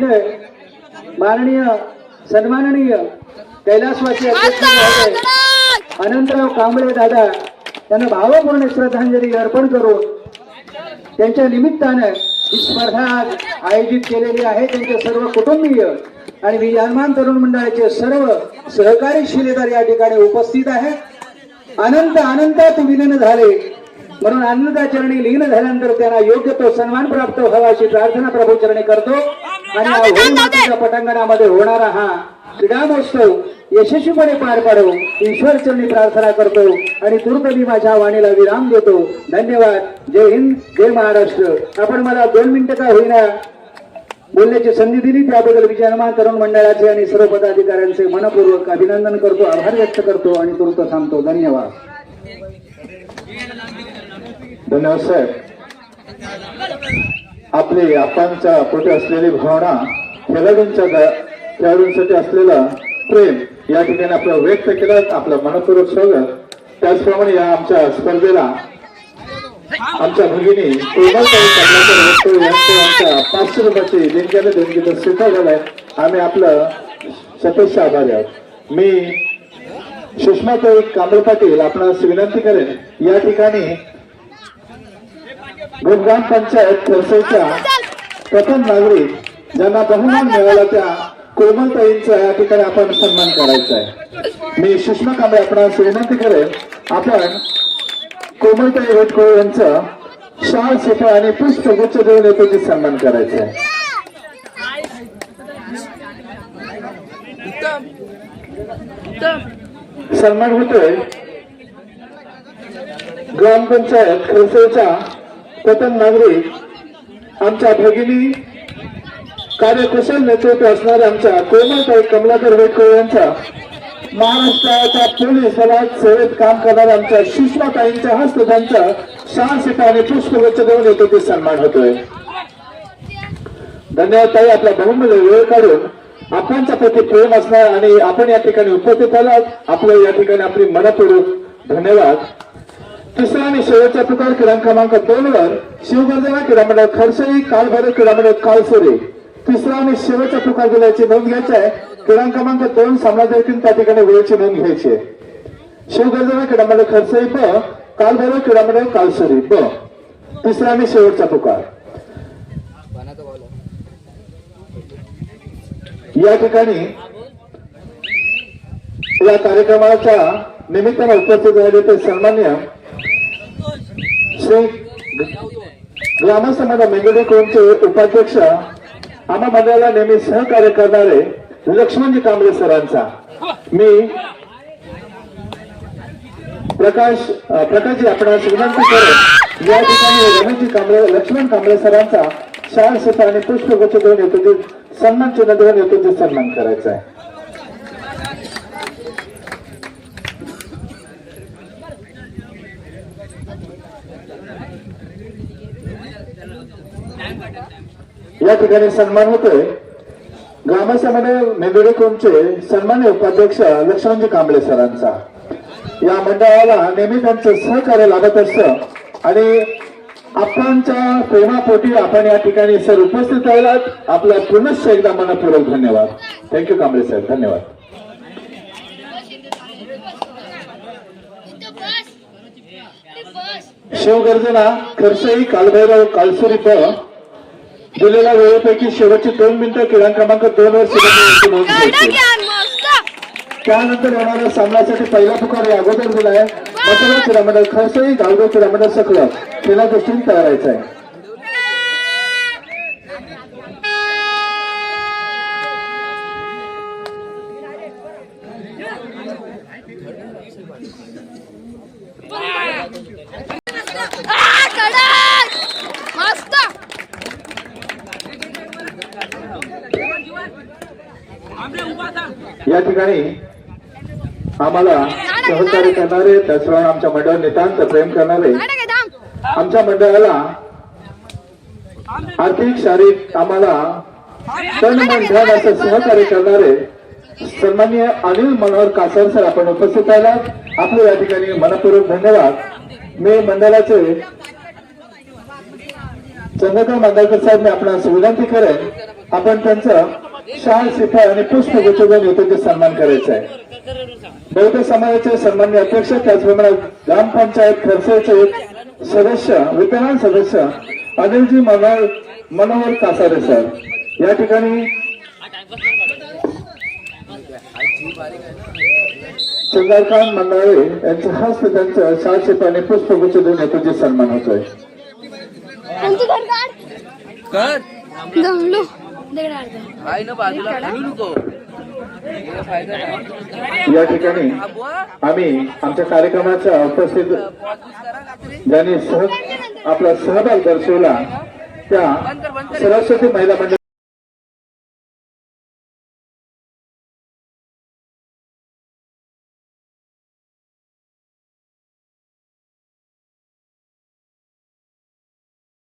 माननीय सन्माननीय कैलासवासी अध्यक्ष अनंतराव कांबळे दादा यांना भावपूर्ण श्रद्धांजली अर्पण करून त्यांच्या निमित्तानं ही स्पर्धा आज आयोजित केलेली आहे. त्यांचे सर्व कुटुंबीय आणि विद्यमान तरुण मंडळाचे सर्व सहकारी शिलेदार या ठिकाणी उपस्थित आहेत. अनंत अनंतात विलीन झाले. म्हणून आनंदाचरणी लीन झाल्यानंतर त्यांना योग्य तो सन्मान प्राप्त व्हावा अशी प्रार्थना प्रभू चरणी करतो. आणि पटांगणामध्ये होणारा हा क्रीडा महोत्सव यशस्वीपणे पार पाडो ईश्वर चरणी प्रार्थना करतो आणि तुर्तमी माझ्या वाणीला विराम देतो. धन्यवाद. जय हिंद जय महाराष्ट्र. आपण मला दोन मिनिटं का होईना बोलण्याची संधी दिली त्याबद्दल विजयमान तरुण मंडळाचे आणि सर्व पदाधिकाऱ्यांचे मनपूर्वक अभिनंदन करतो आभार व्यक्त करतो आणि तुर्त थांबतो. धन्यवाद. धन्यवाद साहेब. आपली आपांच्या पोटी असलेली भावना खेळाडूंच्या खेळाडूंसाठी असलेलं प्रेम या ठिकाणी आपलं व्यक्त केलं आपलं मनपूर्वक स्वागत. त्याचप्रमाणे या आमच्या स्पर्धेला आमच्या भगिनी कोमलताई आमच्या पाचशे रुपयाची देणग्याने देणगीचं स्वीकारलेलं झालाय आम्ही आपलं सतत आभारी आहोत. मी सुषमाताई कांबळे पाटील आपणास विनंती करेन या ठिकाणी ग्राम पंचायत प्रथम नागरिक ज्यांना बहुमान मिळाला त्या कोमलताईंचा या ठिकाणी आपण सन्मान करायचा आहे. मी सुषमा कांबळे आपणास विनंती करेन आपण कोमलताई वटकोळ यांचं शाल सेपा आणि पुष्पगुच्छ देऊन येतो सन्मान करायचा आहे. सन्मान होतोय ग्रामपंचायत खरसेच्या पतन नागरे आमच्या भगिनी कार्यकुशल नेतृत्व असणाऱ्या आमच्या कोमलताई कमलाकर वेटकर यांचा महाराष्ट्राच्या पोलीस दलात सेवेत काम करणाऱ्या आमच्या सुषमाताईंच्या हस्ते त्यांचा शान सिपा आणि पुष्पगुच्छ देऊन येतो ते सन्मान होतोय. धन्यवाद ताई आपला बहुमूल्य वेळ काढून आपणच्या प्रति प्रेम असणार आणि आपण या ठिकाणी उपस्थित आलात. आपलं या ठिकाणी आपली मनपूर्वक धन्यवाद. तिसरा आणि शेवटचा प्रकार क्रीडा क्रमांक दोन वर शिवगर्जना क्रीडा मंडळ खरसई कालभैरव क्रीडा मंडळ कालसोरे. तिसरा आणि शेवटचा प्रकार दिल्याची नोंद घ्यायची आहे. क्रीडा क्रमांक दोन सामना देखील त्या ठिकाणी वेळेची नोंद घ्यायची आहे. शिवगर्जना क्रीडा मंडळ खरसई ब. कालभैरव क्रीडा मंडळ कालसोरी ब. तिसरा आणि शेवटचा प्रकार या ठिकाणी या कार्यक्रमाच्या निमित्तानं उपस्थित झालेले ते सन्मान्य शेख ग्रामसमाज मेंगडे कोणचे उपाध्यक्ष? आम्हा मंडळाला नेहमी सहकार्य करणारे लक्ष्मणजी कांबळे सरांचा. मी प्रकाश प्रकाशजी आपण विनंती करेन या ठिकाणी रमेशजी कांबळे लक्ष्मण कांबळे सरांचा शाळ सुता आणि पुष्पगुच्छ देऊन येतो सन्मान चिन्ह देऊन येतो ते सन्मान करायचा आहे. या ठिकाणी सन्मान होतोय. ग्रामसभेने मेंदुडे कोमचे सन्मान्य उपाध्यक्ष लक्ष्मणजी कांबळे सरांचा. या मंडळाला नेहमी त्यांचं सहकार्य लाभत असतं. आणि आपणच्या प्रेमापोटी आपण या ठिकाणी सर उपस्थित राहिलात. आपला पुनश्च एकदा मनपूर्वक धन्यवाद. Thank you Kamble sir. धन्यवाद. शिवगर्जना खरसई कालभैरव कालसुरी ब दिलेल्या वेळेपैकी शेवटची दोन मिनिटं क्रीडा क्रमांक दोन वर. त्यानंतर येणाऱ्या सामन्यासाठी पहिला पुकार अगोदर दिलाय मतदार क्रीडा मंडळ खरसई गावगाव क्रीडा मंडळ सकल खेळा दृष्टीने तयारायचं आहे. या ठिकाणी आम्हाला सहकार्य करणारे त्याचप्रमाणे आमच्या मंडळ नितांत प्रेम करणारे आमच्या मंडळाला आर्थिक शारीरिक आम्हाला तन मन धन असं सहकार्य करणारे सन्मान्य अनिल मनोहर कासर सर आपण उपस्थित आलात आपले या ठिकाणी मनपूर्वक धन्यवाद. मी मंडळाचे चंद्रकांत मांदळकर साहेब मी आपण विनंती करेन आपण त्यांचं शाल शिफा आणि पुष्पगुच्छ देऊन येतो ते सन्मान करायचा आहे. बौद्ध समाजाचे सन्मान्य अध्यक्ष त्याचप्रमाणे ग्रामपंचायत खरसेचे सदस्य विद्यमान सदस्य अनिलजी मनोहर मनोहर कासारे सर. या ठिकाणी चंद्रकांत मंडाळे यांच्या हस्ते त्यांचं शाळशिप आणि पुष्पगुच्छ देऊन येतो सन्मान होतोय. ना बाजूला नको. या ठिकाणी आम्ही आमच्या कार्यक्रमाच्या उपस्थित. ज्यांनी सह आपला सहभाग दर्शवला त्या सरस्वती महिला मंडळ